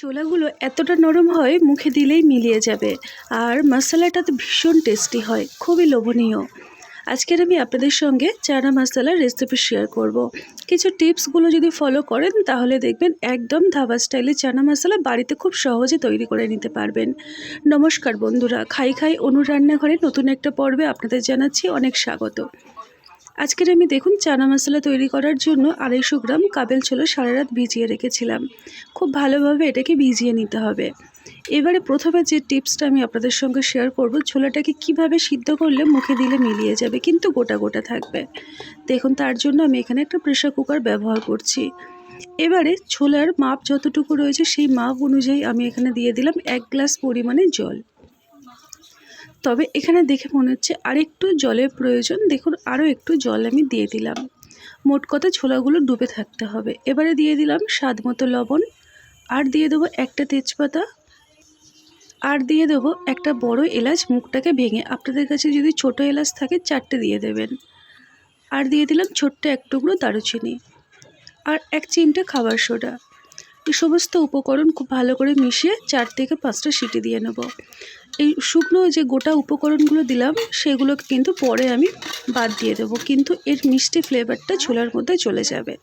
ছোলাগুলো এতটা নরম হয়, মুখে দিলেই মিলিয়ে যাবে। আর মশলাটা তো ভীষণ টেস্টি হয়, খুবই লোভনীয়। আজকের আমি আপনাদের সঙ্গে চানা মশলার রেসিপি শেয়ার করব। কিছু টিপসগুলো যদি ফলো করেন, তাহলে দেখবেন একদম ধাবা স্টাইলে চানা মশলা বাড়িতে খুব সহজে তৈরি করে নিতে পারবেন। নমস্কার বন্ধুরা, খাই খাই অনু রান্নাঘরে নতুন একটা পর্বে আপনাদের জানাচ্ছি অনেক স্বাগত। আজকের আমি দেখুন চানা মশলা তৈরি করার জন্য আড়াইশো গ্রাম কাবেল ছোলা সারা রাত ভিজিয়ে রেখেছিলাম। খুব ভালোভাবে এটাকে ভিজিয়ে নিতে হবে। এবারে প্রথমে যে টিপসটা আমি আপনাদের সঙ্গে শেয়ার করব, ছোলাটাকে কীভাবে সিদ্ধ করলে মুখে দিলে মিলিয়ে যাবে কিন্তু গোটা গোটা থাকবে। দেখুন, তার জন্য আমি এখানে একটা প্রেশার কুকার ব্যবহার করছি। এবারে ছোলার মাপ যতটুকু রয়েছে সেই মাপ অনুযায়ী আমি এখানে দিয়ে দিলাম এক গ্লাস পরিমাণে জল। তবে এখানে দেখে মনে হচ্ছে আরেকটু জলের প্রয়োজন। দেখুন আরও একটু জল আমি দিয়ে দিলাম। মোট কথা ছোলাগুলো ডুবে থাকতে হবে। এবারে দিয়ে দিলাম স্বাদ মতো লবণ। আর দিয়ে দেবো একটা তেজপাতা। আর দিয়ে দেবো একটা বড় এলাচ। মুখটাকে ভেঙে আপনাদের কাছে যদি ছোট এলাচ থাকে, চারটে দিয়ে দেবেন। আর দিয়ে দিলাম ছোট্ট এক টুকরো দারুচিনি। আর এক চিমটা খাবার সোডা। সমস্ত উপকরণ খুব ভালো করে মিশিয়ে চার থেকে পাঁচটা সিটি দিয়ে নেব। এই শুকনো যে গোটা উপকরণগুলো দিলাম, সেগুলোকে কিন্তু পরে আমি বাদ দিয়ে দেবো, কিন্তু এর মিষ্টি ফ্লেভারটা ছোলার মধ্যে চলে যাবে।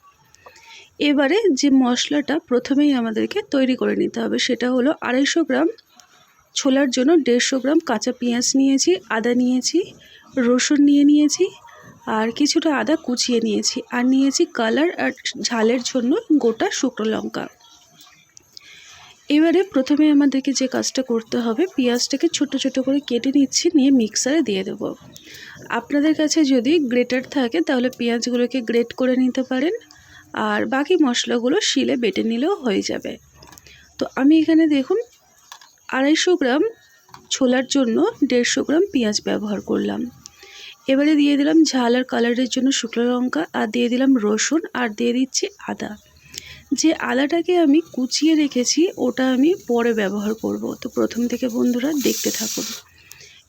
এবারে যে মশলাটা প্রথমেই আমাদেরকে তৈরি করে নিতে হবে, সেটা হলো আড়াইশো গ্রাম ছোলার জন্য দেড়শো গ্রাম কাঁচা পেঁয়াজ নিয়েছি, আদা নিয়েছি, রসুন নিয়ে নিয়েছি, আর কিছুটা আদা কুচিয়ে নিয়েছি, আর নিয়েছি কালার আর ঝালের জন্য গোটা শুকনো লঙ্কা। এবারে প্রথমে আমাদেরকে যে কাজটা করতে হবে, পেঁয়াজটাকে ছোট ছোট করে কেটে নিচ্ছি, নিয়ে মিক্সারে দিয়ে দেব। আপনাদের কাছে যদি গ্রেটার থাকে, তাহলে পেঁয়াজগুলোকে গ্রেট করে নিতে পারেন, আর বাকি মশলাগুলো শিলে বেটে নিলেও হয়ে যাবে। তো আমি এখানে দেখুন, আড়াইশো গ্রাম ছোলার জন্য দেড়শো গ্রাম পেঁয়াজ ব্যবহার করলাম। এবারে দিয়ে দিলাম ঝাল আর কালারের জন্য শুকনো লঙ্কা, আর দিয়ে দিলাম রসুন, আর দিয়ে দিচ্ছি আদা। যে আদাটাকে আমি কুচিয়ে রেখেছি, ওটা আমি পরে ব্যবহার করব। তো প্রথম থেকে বন্ধুরা দেখতে থাকুন।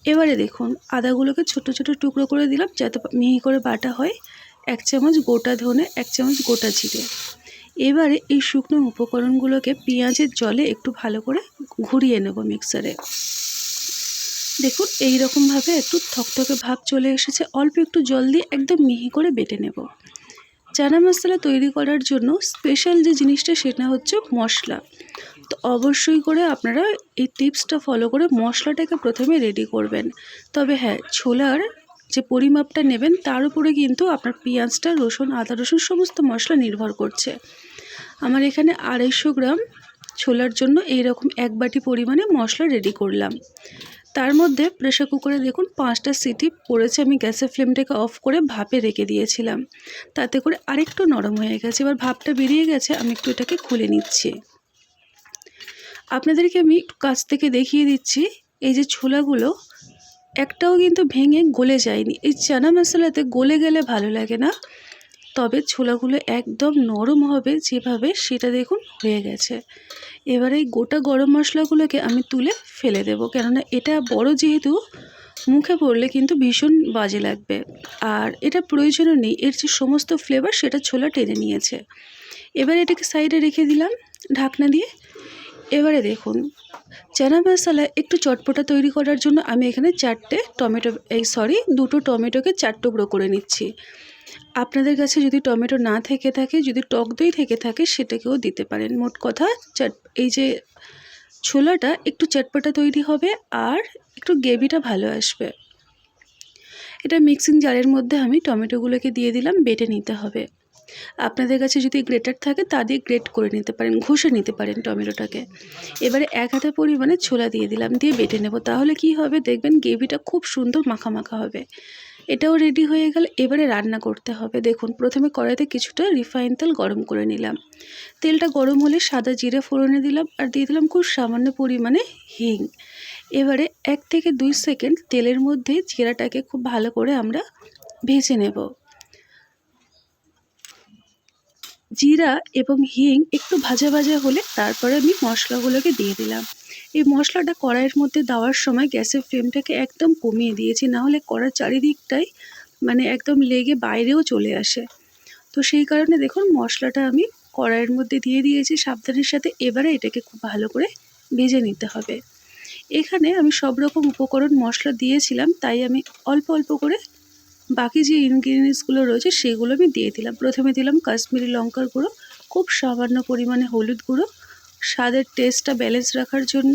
এবারে দেখুন, আদাগুলোকে ছোট ছোট টুকরো করে দিলাম যাতে মিহি করে বাটা হয়। এক চামচ গোটা ধনে, এক চামচ গোটা জিরে। এবারে এই শুকনো উপকরণগুলোকে পেঁয়াজের জলে একটু ভালো করে ঘুরিয়ে নেব মিক্সারে। দেখুন এই রকমভাবে একটু থকথকে ভাব চলে এসেছে। অল্প একটু জল দিয়ে একদম মিহি করে বেটে নেব। চানা মশলা তৈরি করার জন্য স্পেশাল যে জিনিসটা সেটা হচ্ছে মশলা। তো অবশ্যই করে আপনারা এই টিপসটা ফলো করে মশলাটাকে প্রথমে রেডি করবেন। তবে হ্যাঁ ছোলার যে পরিমাপটা নেবেন, তার উপরে কিন্তু আপনার পেঁয়াজটা, রসুন, আদা, রসুন সমস্ত মশলা নির্ভর করছে। আমার এখানে আড়াইশো গ্রাম ছোলার জন্য এই রকম এক বাটি পরিমাণে মশলা রেডি করলাম। তার মধ্যে প্রেশার কুকারে দেখুন পাঁচটা সিটি পড়েছে, আমি গ্যাসের ফ্লেমটাকে অফ করে ভাপে রেখে দিয়েছিলাম। তাতে করে আরেকটু নরম হয়ে গেছে, এবার ভাপটা বেরিয়ে গেছে, আমি একটু এটাকে খুলে নিচ্ছি। আপনাদেরকে আমি একটু কাছ থেকে দেখিয়ে দিচ্ছি, এই যে ছোলাগুলো, একটাও কিন্তু ভেঙে গলে যায়নি। এই চানা মশলাতে গলে গেলে ভালো লাগে না। তবে ছোলাগুলো একদম নরম হবে যেভাবে সেটা দেখুন হয়ে গেছে। এবার এই গোটা গরম মশলাগুলোকে আমি তুলে ফেলে দেব, কেননা এটা বড় যেহেতু, মুখে পড়লে কিন্তু ভীষণ বাজে লাগবে। আর এটা প্রয়োজনও নেই, এর যে সমস্ত ফ্লেভার সেটা ছোলা টেনে নিয়েছে। এবার এটাকে সাইডে রেখে দিলাম ঢাকনা দিয়ে। এবারে দেখুন, চানা মশলা একটু চটপটা তৈরি করার জন্য আমি এখানে চারটে টমেটো, এই সরি দুটো টমেটোকে চার টুকরো করে নিচ্ছি। আপনাদের কাছে যদি টমেটো না থেকে থাকে, যদি টক দই থেকে থাকে, সেটাকেও দিতে পারেন। মোট কথা, চাট, এই যে ছোলাটা একটু চটপটা তৈরি হবে আর একটু গ্রেভিটা ভালো আসবে। এটা মিক্সিং জারের মধ্যে আমি টমেটোগুলোকে দিয়ে দিলাম, বেটে নিতে হবে। আপনাদের কাছে যদি গ্রেটার থাকে, তা দিয়ে গ্রেট করে নিতে পারেন, ঘষে নিতে পারেন টমেটোটাকে। এবারে এক হাতে পরিমাণে ছোলা দিয়ে দিলাম, দিয়ে বেটে নেব। তাহলে কি হবে? দেখবেন গ্রেভিটা খুব সুন্দর মাখা মাখা হবে। এটাও রেডি হয়ে গেল। এবারে রান্না করতে হবে। দেখুন, প্রথমে কড়াইতে কিছুটা রিফাইন তেল গরম করে নিলাম। তেলটা গরম হলে সাদা জিরে ফোড়নে দিলাম আর দিয়ে দিলাম খুব সামান্য পরিমাণে হিং। এবারে এক থেকে দুই সেকেন্ড তেলের মধ্যে জিরাটাকে খুব ভালো করে আমরা ভেজে নেব। জিরা এবং হিং একটু ভাজা ভাজা হলে তারপরে আমি মশলাগুলোকে দিয়ে দিলাম। এই মশলাটা কড়াইয়ের মধ্যে দেওয়ার সময় গ্যাসের ফ্লেমটাকে একদম কমিয়ে দিয়েছি নাহলে কড়ার চারিদিকটাই মানে একদম লেগে বাইরেও চলে আসে। তো সেই কারণে দেখুন মশলাটা আমি কড়াইয়ের মধ্যে দিয়ে দিয়েছি, সাবধানের সাথে এবারে এটাকে খুব ভালো করে ভেজে নিতে হবে। এখানে আমি সব রকম উপকরণ মশলা দিয়েছিলাম, তাই আমি অল্প অল্প করে বাকি যে ইনগ্রিডিয়েন্টসগুলো রয়েছে সেগুলো আমি দিয়ে দিলাম। প্রথমে দিলাম কাশ্মীরি লঙ্কার গুঁড়ো, খুব সামান্য পরিমাণে হলুদ গুঁড়ো স্বাদের টেস্টটা ব্যালেন্স রাখার জন্য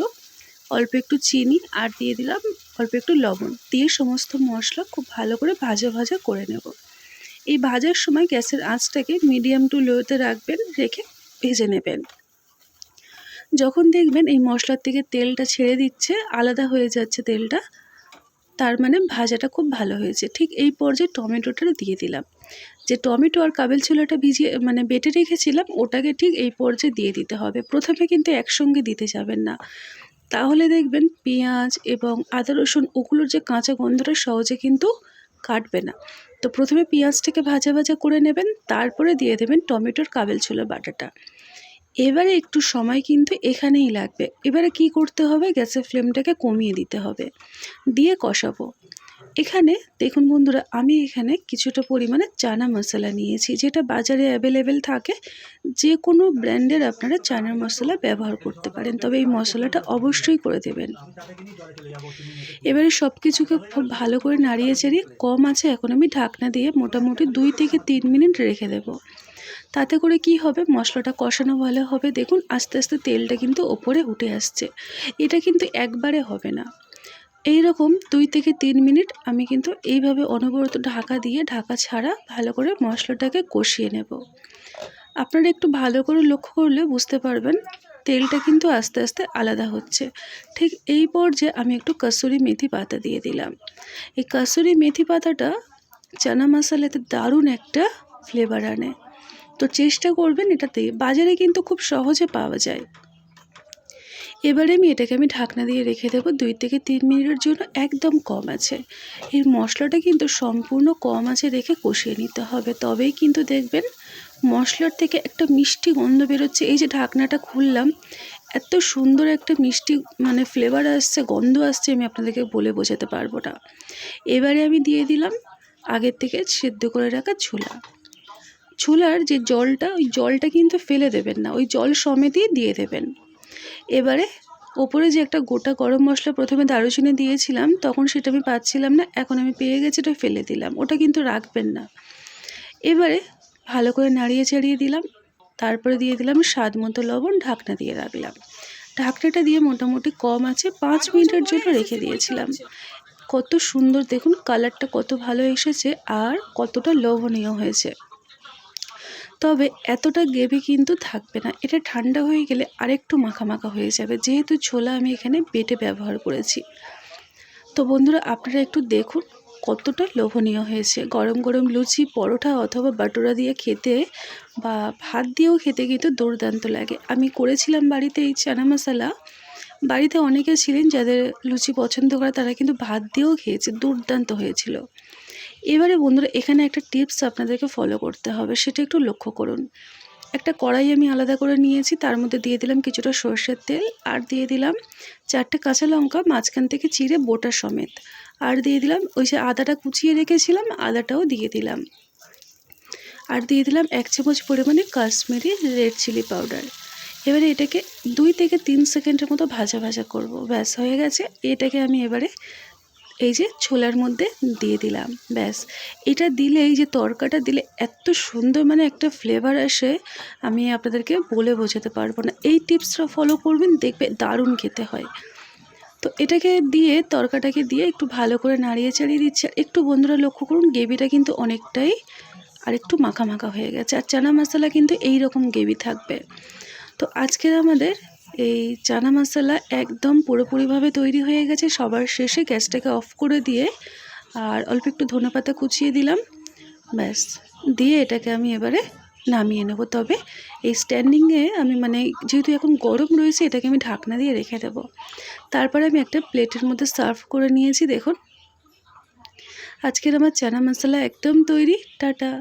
অল্প একটু চিনি আর দিয়ে দিলাম অল্প একটু লবণ। দিয়ে সমস্ত মশলা খুব ভালো করে ভাজা ভাজা করে নেব। এই ভাজার সময় গ্যাসের আঁচটাকে মিডিয়াম টু লোতে রাখবেন, রেখে ভেজে নেবেন। যখন দেখবেন এই মশলার থেকে তেলটা ছেড়ে দিচ্ছে, আলাদা হয়ে যাচ্ছে তেলটা, তার মানে ভাজাটা খুব ভালো হয়েছে। ঠিক এই পর্যায়ে টমেটোটা দিয়ে দিলাম। যে টমেটো আর কাবেল ছোলাটা ভিজিয়ে মানে বেটে রেখেছিলাম, ওটাকে ঠিক এই পর্যায়ে দিয়ে দিতে হবে। প্রথমে কিন্তু একসঙ্গে দিতে যাবেন না। তাহলে দেখবেন পেঁয়াজ এবং আদা, রসুন ওগুলোর যে কাঁচা গন্ধটা সহজে কিন্তু কাটবে না। তো প্রথমে পেঁয়াজটাকে ভাজা ভাজা করে নেবেন, তারপরে দিয়ে দেবেন টমেটোর কাবেল ছোলা বাটাটা। এবারে একটু সময় কিন্তু এখানেই লাগবে। এবারে কি করতে হবে? গ্যাসের ফ্লেমটাকে কমিয়ে দিতে হবে। দিয়ে কষাবো। এখানে দেখুন বন্ধুরা, আমি এখানে কিছুটা পরিমাণে চানা মশলা নিয়েছি, যেটা বাজারে অ্যাভেলেবেল থাকে। যে কোনো ব্র্যান্ডের আপনারা চানার মশলা ব্যবহার করতে পারেন, তবে এই মশলাটা অবশ্যই করে দেবেন। এবারে সব কিছুকে খুব ভালো করে নাড়িয়ে চাড়িয়ে, কম আছে এখন আমি ঢাকনা দিয়ে মোটামুটি দুই থেকে তিন মিনিট রেখে দেবো। তাতে করে কি হবে, মশলাটা কষানো ভালো হবে। দেখুন, আস্তে আস্তে তেলটা কিন্তু ওপরে উঠে আসছে। এটা কিন্তু একবারে হবে না। এই রকম দুই থেকে তিন মিনিট আমি কিন্তু এইভাবে অনবরত ঢাকা দিয়ে ঢাকা ছাড়া ভালো করে মশলাটাকে কষিয়ে নেব। আপনারা একটু ভালো করে লক্ষ্য করলে বুঝতে পারবেন তেলটা কিন্তু আস্তে আস্তে আলাদা হচ্ছে। ঠিক এই পর্যায়ে আমি একটু কাসুরি মেথি পাতা দিয়ে দিলাম। এই কাসুরি মেথি পাতাটা চানা মশলাতে দারুণ একটা ফ্লেভার আনে। তো চেষ্টা করবেন এটাতে। বাজারে কিন্তু খুব সহজে পাওয়া যায়। এবারে আমি এটাকে আমি ঢাকনা দিয়ে রেখে দেবো দুই থেকে তিন মিনিটের জন্য একদম কম আছে। এই মশলাটা কিন্তু সম্পূর্ণ কম আছে রেখে কষিয়ে নিতে হবে। তবেই কিন্তু দেখবেন মশলার থেকে একটা মিষ্টি গন্ধ বেরোচ্ছে। এই যে ঢাকনাটা খুললাম, এত সুন্দর একটা মিষ্টি মানে ফ্লেভার আসছে, গন্ধ আসছে, আমি আপনাদেরকে বলে বোঝাতে পারব না। এবারে আমি দিয়ে দিলাম আগের থেকে সেদ্ধ করে রাখা ছোলা। ছোলার যে জলটা, ওই জলটা কিন্তু ফেলে দেবেন না, ওই জল সমেতই দিয়ে দেবেন। এবারে ওপরে যে একটা গোটা গরম মশলা প্রথমে দারুচিনি দিয়েছিলাম, তখন সেটা আমি পাচ্ছিলাম না, এখন আমি পেয়ে গেছি, ওটা ফেলে দিলাম, ওটা কিন্তু রাখবেন না। এবারে ভালো করে নাড়িয়ে চাড়িয়ে দিলাম, তারপরে দিয়ে দিলাম স্বাদ মতো লবণ, ঢাকনা দিয়ে রাখলাম। ঢাকনাটা দিয়ে মোটামুটি কম আছে, পাঁচ মিনিটের জন্য রেখে দিয়েছিলাম। কত সুন্দর, দেখুন, কালারটা কত ভালো এসেছে, আর কতটা লোভনীয় হয়েছে। তবে এতটা গ্রেভি কিন্তু থাকবে না। এটা ঠান্ডা হয়ে গেলে আরেকটু মাখা মাখা হয়ে যাবে। যেহেতু ছোলা আমি এখানে বেটে ব্যবহার করেছি। তো বন্ধুরা, আপনারা একটু দেখুন কতটা লোভনীয় হয়েছে। গরম গরম লুচি, পরোটা অথবা বাটোরা দিয়ে খেতে বা ভাত দিয়েও খেতে কিন্তু দুর্দান্ত লাগে। আমি করেছিলাম বাড়িতে এই চানা মশলা। বাড়িতে অনেকে ছিলেন যাদের লুচি পছন্দ করে, তারা কিন্তু ভাত দিয়েও খেয়েছে। দুর্দান্ত হয়েছিল। এবারে বন্ধুরা, এখানে একটা টিপস আপনাদেরকে ফলো করতে হবে, সেটা একটু লক্ষ্য করুন। একটা কড়াই আমি আলাদা করে নিয়েছি, তার মধ্যে দিয়ে দিলাম কিছুটা সর্ষের তেল, আর দিয়ে দিলাম চারটে কাঁচা লঙ্কা, মাঝখান থেকে চিড়ে বোটা সমেত। আর দিয়ে দিলাম ওই যে আদাটা কুচিয়ে রেখেছিলাম, আদাটাও দিয়ে দিলাম। আর দিয়ে দিলাম এক চামচ পরিমাণে কাশ্মীরি রেড চিলি পাউডার। এবারে এটাকে দুই থেকে তিন সেকেন্ডের মতো ভাজা ভাজা করব, ব্যাস হয়ে গেছে। এটাকে আমি এবারে এই যে ছোলার মধ্যে দিয়ে দিলাম, ব্যাস। এটা দিলে, এই যে তরকাটা দিলে এত সুন্দর মানে একটা ফ্লেভার আসে, আমি আপনাদেরকে বলে বোঝাতে পারব না। এই টিপসটা ফলো করবেন দেখবে দারুণ খেতে হয়। তো এটাকে দিয়ে, তরকাটাকে দিয়ে একটু ভালো করে নাড়িয়ে চাড়িয়ে দিচ্ছে। একটু বন্ধুরা লক্ষ্য করুন, গ্রেভিটা কিন্তু অনেকটাই আর একটু মাখা মাখা হয়ে গেছে। আর চানা মশলা কিন্তু এই রকম গ্রেভি থাকবে। তো আজকের আমাদের এই চানা মশলা একদম পুরোপুরিভাবে তৈরি হয়ে গেছে। সবার শেষে গ্যাসটাকে অফ করে দিয়ে আর অল্প একটু ধনেপাতা কুচিয়ে দিলাম। ব্যাস, দিয়ে এটাকে আমি এবারে নামিয়ে নেব। তবে এই স্ট্যান্ডিংয়ে আমি মানে যেহেতু এখন গরম রয়েছে, এটাকে আমি ঢাকনা দিয়ে রেখে দেব। তারপরে আমি একটা প্লেটের মধ্যে সার্ভ করে নিয়েছি, দেখুন। আজকের আমার চানা মশলা একদম তৈরি। টাটা!